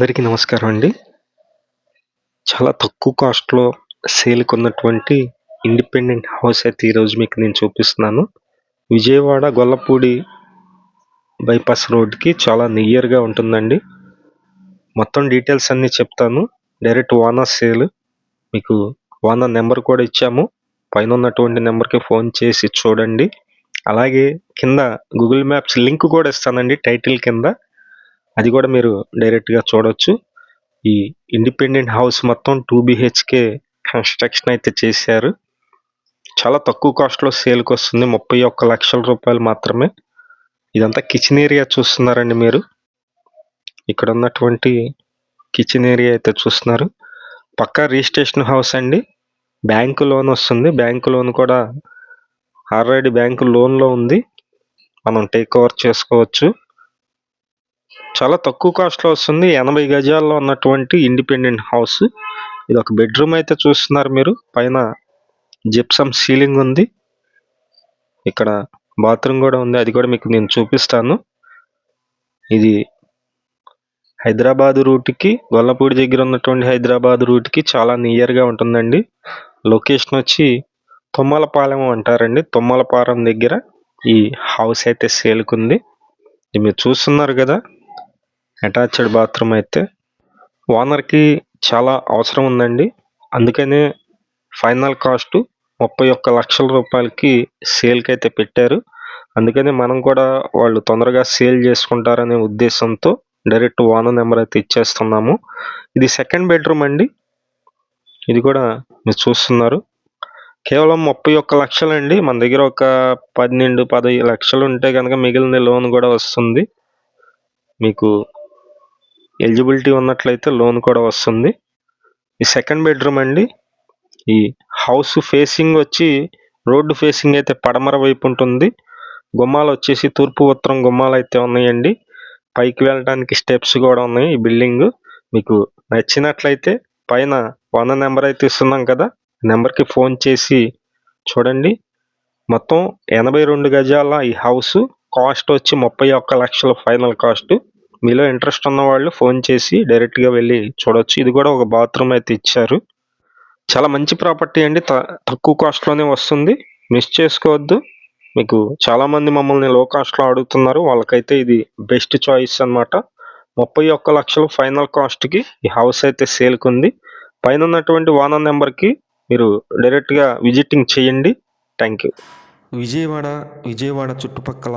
అందరికీ నమస్కారం అండి. చాలా తక్కువ కాస్ట్లో సేల్కి ఉన్నటువంటి ఇండిపెండెంట్ హౌస్ అయితే ఈరోజు మీకు నేను చూపిస్తున్నాను. విజయవాడ గొల్లపూడి బైపాస్ రోడ్కి చాలా నియర్గా ఉంటుందండి. మొత్తం డీటెయిల్స్ అన్నీ చెప్తాను. డైరెక్ట్ వానా సేల్ మీకు ఓనర్ నెంబర్ కూడా ఇచ్చాము. పైన ఉన్నటువంటి నెంబర్కి ఫోన్ చేసి చూడండి. అలాగే కింద గూగుల్ మ్యాప్స్ లింక్ కూడా ఇస్తానండి టైటిల్ కింద. అది కూడా మీరు డైరెక్ట్గా చూడొచ్చు. ఈ ఇండిపెండెంట్ హౌస్ మొత్తం టూ బిహెచ్కే కన్స్ట్రక్షన్ అయితే చేశారు. చాలా తక్కువ కాస్ట్లో సేల్కి వస్తుంది. ముప్పై ఒక్క లక్షల రూపాయలు మాత్రమే. ఇదంతా కిచెన్ ఏరియా చూస్తున్నారండి మీరు. ఇక్కడ ఉన్నటువంటి కిచెన్ ఏరియా అయితే చూస్తున్నారు. పక్కా రిజిస్ట్రేషన్ హౌస్ అండి. బ్యాంకు లోన్ వస్తుంది. బ్యాంకు లోన్ కూడా ఆల్రెడీ బ్యాంకు లోన్లో ఉంది. మనం టేక్ ఓవర్ చేసుకోవచ్చు. చాలా తక్కువ కాస్ట్లో వస్తుంది. ఎనభై గజాల్లో ఉన్నటువంటి ఇండిపెండెంట్ హౌస్ ఇది ఒక బెడ్రూమ్ అయితే చూస్తున్నారు మీరు. పైన జిప్సమ్ సీలింగ్ ఉంది. ఇక్కడ బాత్రూమ్ కూడా ఉంది. అది కూడా మీకు నేను చూపిస్తాను. ఇది హైదరాబాద్ రూట్కి గొల్లపూడి దగ్గర ఉన్నటువంటి హైదరాబాద్ రూట్కి చాలా నియర్గా ఉంటుందండి. లొకేషన్ వచ్చి తుమ్మలపాలెం అంటారండి. తుమ్మలపాలెం దగ్గర ఈ హౌస్ అయితే సేల్కుంది ఇది మీరు చూస్తున్నారు కదా. అటాచ్డ్ బాత్రూమ్ అయితే ఓనర్కి చాలా అవసరం ఉందండి. అందుకనే ఫైనల్ కాస్ట్ ముప్పై ఒక్క లక్షల రూపాయలకి సేల్కి అయితే పెట్టారు. అందుకని మనం కూడా వాళ్ళు తొందరగా సేల్ చేసుకుంటారనే ఉద్దేశంతో డైరెక్ట్ ఓనర్ నెంబర్ అయితే ఇచ్చేస్తున్నాము. ఇది సెకండ్ బెడ్రూమ్ అండి. ఇది కూడా మీరు చూస్తున్నారు. కేవలం ముప్పై ఒక్క లక్షలండి. మన దగ్గర ఒక పన్నెండు పదహైదు లక్షలు ఉంటే కనుక మిగిలిన లోన్ కూడా వస్తుంది. మీకు ఎలిజిబిలిటీ ఉన్నట్లయితే లోన్ కూడా వస్తుంది. ఈ సెకండ్ బెడ్రూమ్ అండి. ఈ హౌస్ ఫేసింగ్ వచ్చి రోడ్డు ఫేసింగ్ అయితే పడమర వైపు ఉంటుంది. గుమ్మాలు వచ్చేసి తూర్పు ఉత్తరం గుమ్మాలు అయితే ఉన్నాయండి. పైకి వెళ్ళడానికి స్టెప్స్ కూడా ఉన్నాయి ఈ బిల్డింగ్. మీకు నచ్చినట్లయితే పైన వన్ నెంబర్ అయితే ఇస్తున్నాం కదా. నెంబర్కి ఫోన్ చేసి చూడండి. మొత్తం ఎనభై రెండు గజాల ఈ హౌస్. కాస్ట్ వచ్చి ముప్పై ఒక్క లక్షల ఫైనల్ కాస్ట్. మీలో ఇంట్రెస్ట్ ఉన్న వాళ్ళు ఫోన్ చేసి డైరెక్ట్గా వెళ్ళి చూడొచ్చు. ఇది కూడా ఒక బాత్రూమ్ అయితే ఇచ్చారు. చాలా మంచి ప్రాపర్టీ అండి. తక్కువ కాస్ట్లోనే వస్తుంది. మిస్ చేసుకోవద్దు. మీకు చాలామంది మమ్మల్ని లో కాస్ట్లో అడుగుతున్నారు. వాళ్ళకైతే ఇది బెస్ట్ చాయిస్ అనమాట ముప్పై ఒక్క లక్షలు ఫైనల్ కాస్ట్కి ఈ హౌస్ అయితే సేల్కి ఉంది. పైన ఉన్నటువంటి ఓనర్ నెంబర్కి మీరు డైరెక్ట్గా విజిటింగ్ చేయండి. థ్యాంక్ యూ విజయవాడ విజయవాడ చుట్టుపక్కల